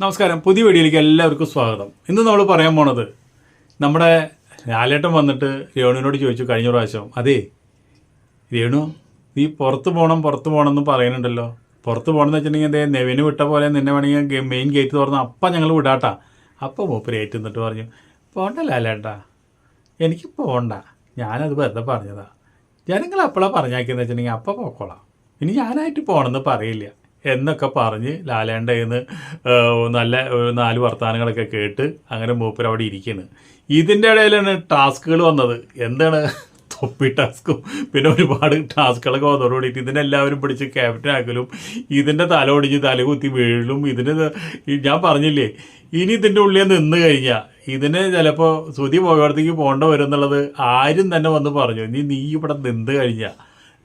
നമസ്കാരം. പുതിയ വീഡിയോയിലേക്ക് എല്ലാവർക്കും സ്വാഗതം. ഇന്ന് നമ്മൾ പറയാൻ പോണത് നമ്മുടെ ലാലേട്ടൻ വന്നിട്ട് രേണുവിനോട് ചോദിച്ചു കഴിഞ്ഞ പ്രാവശ്യം അതേ രേണു നീ പുറത്ത് പോകണം പുറത്ത് പോകണം എന്ന് പറയുന്നുണ്ടല്ലോ. പുറത്ത് പോകണമെന്ന് വെച്ചിട്ടുണ്ടെങ്കിൽ എന്തേ നെവിന് വിട്ട പോലെ നിന്നെ വേണമെങ്കിൽ മെയിൻ ഗേറ്റ് തുറന്ന് അപ്പം ഞങ്ങൾ വിടാട്ടാ. അപ്പം മൂപ്പര് ഏറ്റു നിന്നിട്ട് പറഞ്ഞു പോണ്ട ലാലേട്ടാ എനിക്ക് പോകണ്ട ഞാനത് വെറുതെ പറഞ്ഞതാ. ജനങ്ങൾ നിങ്ങൾ അപ്പോഴാണ് പറഞ്ഞാക്കിയെന്ന് വെച്ചിട്ടുണ്ടെങ്കിൽ അപ്പം പോക്കോളാം. ഇനി ഞാനായിട്ട് പോകണമെന്ന് പറയില്ല. എന്നൊക്കെ പറഞ്ഞ് ലാലേണ്ടയിൽ നല്ല നാല് വർത്തമാനങ്ങളൊക്കെ കേട്ട് അങ്ങനെ മൂപ്പർ അവിടെ ഇരിക്കുന്നു ഇതിന്റെ ഇടയിലാണ് ടാസ്കുകൾ വന്നത്. എന്താണ്? തൊപ്പി ടാസ്കും പിന്നെ ഒരുപാട് ടാസ്കുകളൊക്കെ വന്നതോടുകൂടിയിട്ട് ഇതിനെല്ലാവരും പിടിച്ച് ക്യാപ്റ്റൻ ആക്കലും ഇതിന്റെ തല ഒടിഞ്ഞ് തല കുത്തി വീഴലും ഇതിന് ഇത് ഞാൻ പറഞ്ഞില്ലേ ഇനി ഇതിന്റെ ഉള്ളിൽ നിന്ന് കഴിഞ്ഞാൽ ഇതിനെ ചിലപ്പോൾ ശ്രുതി പോയടത്തേക്ക് പോകേണ്ട വരും എന്നുള്ളത് ആരും തന്നെ വന്ന് പറഞ്ഞു. ഇനി നീ ഇവിടെ നിന്ന് കഴിഞ്ഞാൽ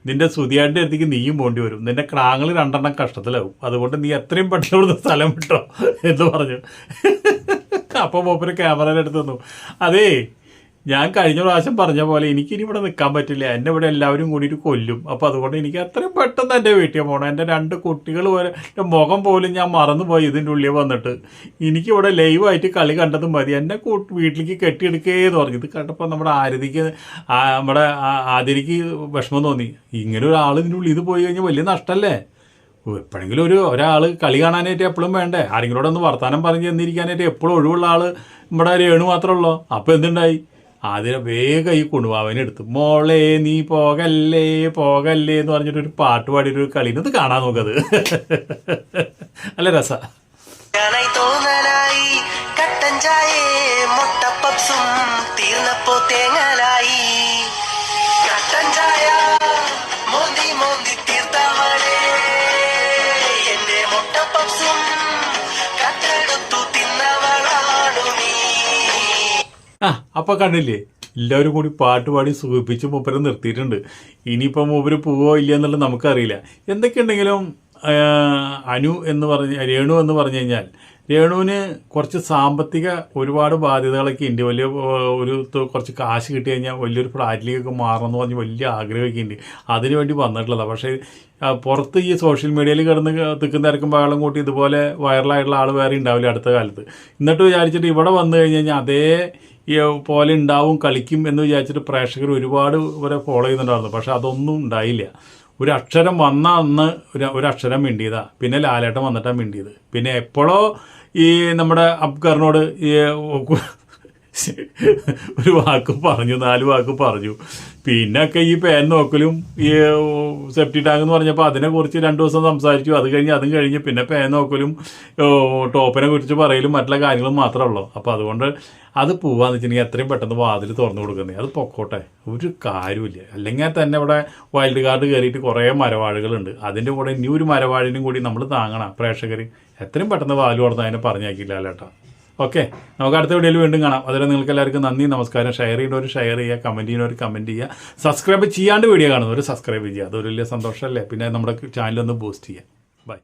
നിന്റെ സുതിയാന്റെ അടുത്തേക്ക് നീയും പോണ്ടി വരും. നിന്റെ ക്രാങ്ങൾ രണ്ടെണ്ണം കഷ്ടത്തിലാവും. അതുകൊണ്ട് നീ എത്രയും പെട്ടെന്ന് ഇവിടുന്ന് സ്ഥലം വിട്ടോ എന്ന് പറഞ്ഞു. അപ്പോൾ മൂപ്പര് ക്യാമറയുടെ അടുത്ത് അതേ ഞാൻ കഴിഞ്ഞ പ്രാവശ്യം പറഞ്ഞ പോലെ എനിക്കിനി ഇവിടെ നിൽക്കാൻ പറ്റില്ല. എന്നെ ഇവിടെ എല്ലാവരും കൂടിയിട്ട് കൊല്ലും. അപ്പോൾ അതുകൊണ്ട് എനിക്ക് അത്രയും പെട്ടെന്ന് എന്റെ വീട്ടിൽ പോകണം എന്റെ രണ്ട് കുട്ടികൾ പോലെ എന്റെ മുഖം പോലും ഞാൻ മറന്നുപോയി ഇതിന്റെ ഉള്ളിൽ വന്നിട്ട്. എനിക്കിവിടെ ലൈവായിട്ട് കളി കണ്ടത് മതി. എന്നെ വീട്ടിലേക്ക് കെട്ടിയെടുക്കേന്ന് പറഞ്ഞു. ഇത് കണ്ടപ്പോൾ നമ്മുടെ ആരതിക്ക് നമ്മുടെ ആതിരിക്ക് വിഷമം തോന്നി. ഇങ്ങനെ ഒരാൾ ഇതിന്റെ ഉള്ളിൽ ഇത് പോയി കഴിഞ്ഞാൽ വലിയ നഷ്ടമല്ലേ എപ്പോഴെങ്കിലും ഒരു ഒരാൾ കളി കാണാനായിട്ട് എപ്പോഴും വേണ്ടേ? ആരെങ്കിലും കൂടെ ഒന്ന് വർത്താനം പറഞ്ഞ് ചെന്നിരിക്കാനായിട്ട് എപ്പോഴും ഒഴിവുള്ള ആൾ നമ്മുടെ രേണു മാത്രമേ ഉള്ളൂ? അപ്പോൾ എന്തുണ്ടായി? അതിനെ വേഗം ഈ കുണുവാവനെ എടുത്തു. മോളെ നീ പോകല്ലേ പോകല്ലേ എന്ന് പറഞ്ഞിട്ട് ഒരു പാട്ട് പാടിയിട്ട് ഒരു കളി. ഇത് കാണാൻ നോക്കത് നല്ല രസ. കട്ടൻ തീർന്നപ്പോ തേങ്ങലായി. ആ അപ്പൊ കണ്ടില്ലേ? എല്ലാവരും കൂടി പാട്ട് പാടി സുഖിപ്പിച്ച് മൂപ്പരെ നിർത്തിയിട്ടുണ്ട്. ഇനിയിപ്പോൾ മൂപ്പര് പോവോ ഇല്ല എന്നുള്ളത് നമുക്കറിയില്ല. എന്തൊക്കെയുണ്ടെങ്കിലും അനു എന്ന് പറഞ്ഞ രേണു എന്ന് പറഞ്ഞു കഴിഞ്ഞാൽ രേണുവിന് കുറച്ച് സാമ്പത്തിക ഒരുപാട് ബാധ്യതകളൊക്കെ ഉണ്ട്. വലിയ ഒരു കുറച്ച് കാശ് കിട്ടി കഴിഞ്ഞാൽ വലിയൊരു ഫ്ലാറ്റിലേക്കൊക്കെ മാറണമെന്ന് പറഞ്ഞ് വലിയ ആഗ്രഹമൊക്കെ ഉണ്ട്. അതിനു വേണ്ടി വന്നിട്ടുള്ളതാണ് പക്ഷേ പുറത്ത് ഈ സോഷ്യൽ മീഡിയയിൽ കിടന്ന് തിക്കും തിരക്കും ബഹളം കൂട്ടി ഇതുപോലെ വൈറലായിട്ടുള്ള ആൾ വേറെ ഉണ്ടാവില്ല അടുത്ത കാലത്ത്. എന്നിട്ട് വിചാരിച്ചിട്ട് ഇവിടെ വന്നു കഴിഞ്ഞ് കഴിഞ്ഞാൽ അതേ പോലെ ഉണ്ടാവും കളിക്കും എന്ന് വിചാരിച്ചിട്ട് പ്രേക്ഷകർ ഒരുപാട് ഇവരെ ഫോളോ ചെയ്യുന്നുണ്ടായിരുന്നു. പക്ഷെ അതൊന്നും ഉണ്ടായില്ല. ഒരു അക്ഷരം വന്ന അന്ന് ഒരു അക്ഷരം മിണ്ടിയതാ. പിന്നെ ലാലേട്ടൻ വന്നിട്ടാണ് മിണ്ടിയത്. പിന്നെ എപ്പോഴോ ഈ നമ്മുടെ അബ്കറിനോട് ഈ ഒരു വാക്ക് പറഞ്ഞു നാല് വാക്ക് പറഞ്ഞു. പിന്നൊക്കെ ഈ പേൻ നോക്കലും ഈ സെപ്റ്റി ടാങ്ക് എന്ന് പറഞ്ഞപ്പോൾ അതിനെ കുറിച്ച് രണ്ട് ദിവസം സംസാരിച്ചു. അത് കഴിഞ്ഞ് അതും കഴിഞ്ഞ് പിന്നെ പേൻ നോക്കലും ടോപ്പിനെ കുറിച്ച് പറയലും മറ്റുള്ള കാര്യങ്ങളും മാത്രമേ ഉള്ളൂ. അപ്പോൾ അതുകൊണ്ട് അത് പോവാന്ന് വെച്ചിട്ടുണ്ടെങ്കിൽ എത്രയും പെട്ടെന്ന് വാതിൽ തുറന്നു കൊടുക്കുന്നത് അത് പൊക്കോട്ടെ. ഒരു കാര്യമില്ല അല്ലെങ്കിൽ തന്നെ ഇവിടെ വൈൽഡ് കാർഡ് കയറിയിട്ട് കുറേ മരവാഴകളുണ്ട്. അതിന്റെ കൂടെ ഇനി ഒരു മരവാഴിനും കൂടി നമ്മൾ താങ്ങണം. പ്രേക്ഷകർ എത്രയും പെട്ടെന്ന് വാതിൽ തുറന്ന് അതിനെ പറഞ്ഞേക്കില്ല ലേട്ടാ ഓക്കെ നമുക്ക് അടുത്ത വീഡിയോയിൽ വീണ്ടും കാണാം. അതുവരെ നിങ്ങൾക്ക് എല്ലാവർക്കും നന്ദി നമസ്കാരം. ഷെയർ ചെയ്യുന്നവർ ഷെയർ ചെയ്യുക കമന്റ് ചെയ്യുന്നവർ കമന്റ് ചെയ്യുക. സബ്സ്ക്രൈബ് ചെയ്യാണ്ട് വീഡിയോ കാണുന്നവർ സബ്സ്ക്രൈബ് ചെയ്യുക. അതൊരു വലിയ സന്തോഷമല്ലേ പിന്നെ നമ്മുടെ ചാനലൊന്ന് ബൂസ്റ്റ് ചെയ്യുക. ബൈ